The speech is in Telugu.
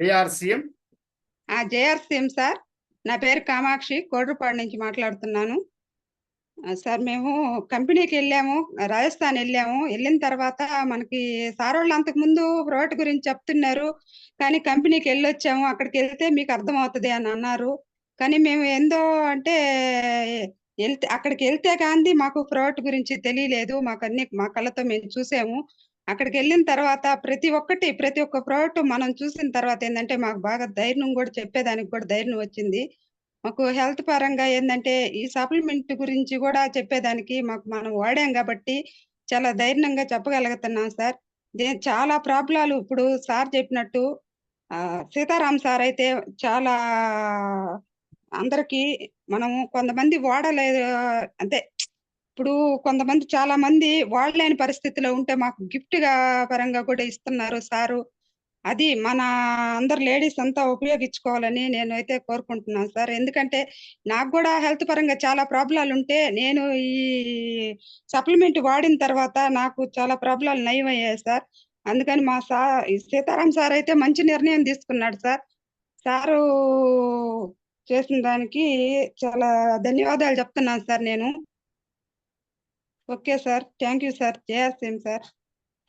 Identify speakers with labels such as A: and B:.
A: ఏఆర్సీఎం.
B: ఆ జేఆర్సీఎం సార్. నా పేరు కామాక్షి. కోడ్రపాడు నుంచి మాట్లాడుతున్నాను. సార్ మేము కంపెనీకి వెళ్ళాము రాజస్థాన్ వెళ్ళాము. వెళ్ళిన తర్వాత మనకి సార్ వాళ్ళు అంతకు ముందు గురించి చెప్తున్నారు. కానీ కంపెనీకి వెళ్ళొచ్చాము. అక్కడికి వెళ్తే మీకు అర్థమవుతుంది అని అన్నారు. కానీ మేము ఏందో అంటే వెళ్తే అక్కడికి వెళ్తే కానీ మాకు ప్రోడక్ట్ గురించి తెలియలేదు. మాకు అన్ని మా కళ్ళతో మేము చూసాము. అక్కడికి వెళ్ళిన తర్వాత ప్రతి ఒక్కటి ప్రతి ఒక్క ప్రోడక్ట్ మనం చూసిన తర్వాత ఏంటంటే మాకు బాగా ధైర్యం కూడా చెప్పేదానికి కూడా ధైర్యం వచ్చింది. మాకు హెల్త్ పరంగా ఏంటంటే ఈ సప్లిమెంట్ గురించి కూడా చెప్పేదానికి మాకు మనం వాడాం కాబట్టి చాలా ధైర్యంగా చెప్పగలుగుతున్నాం సార్. దీని చాలా ప్రాబ్లాలు ఇప్పుడు సార్ చెప్పినట్టు సీతారాం సార్ అయితే చాలా అందరికీ మనము కొంతమంది వాడలేదు అంటే ఇప్పుడు కొంతమంది చాలా మంది వాళ్ళని పరిస్థితిలో ఉంటే మాకు గిఫ్ట్గా పరంగా కూడా ఇస్తున్నారు సారు. అది మన అందరు లేడీస్ అంతా ఉపయోగించుకోవాలని నేను అయితే కోరుకుంటున్నాను సార్. ఎందుకంటే నాకు కూడా హెల్త్ పరంగా చాలా ప్రాబ్లాలు ఉంటే నేను ఈ సప్లిమెంట్ వాడిన తర్వాత నాకు చాలా ప్రాబ్లాలు నయం అయ్యాయి సార్. అందుకని మా సార్ సీతారాం సార్ అయితే మంచి నిర్ణయం తీసుకున్నాడు సార్. సారు చేసిన దానికి చాలా ధన్యవాదాలు చెప్తున్నాను సార్ నేను. Okay sir. Thank you sir JRCM sir.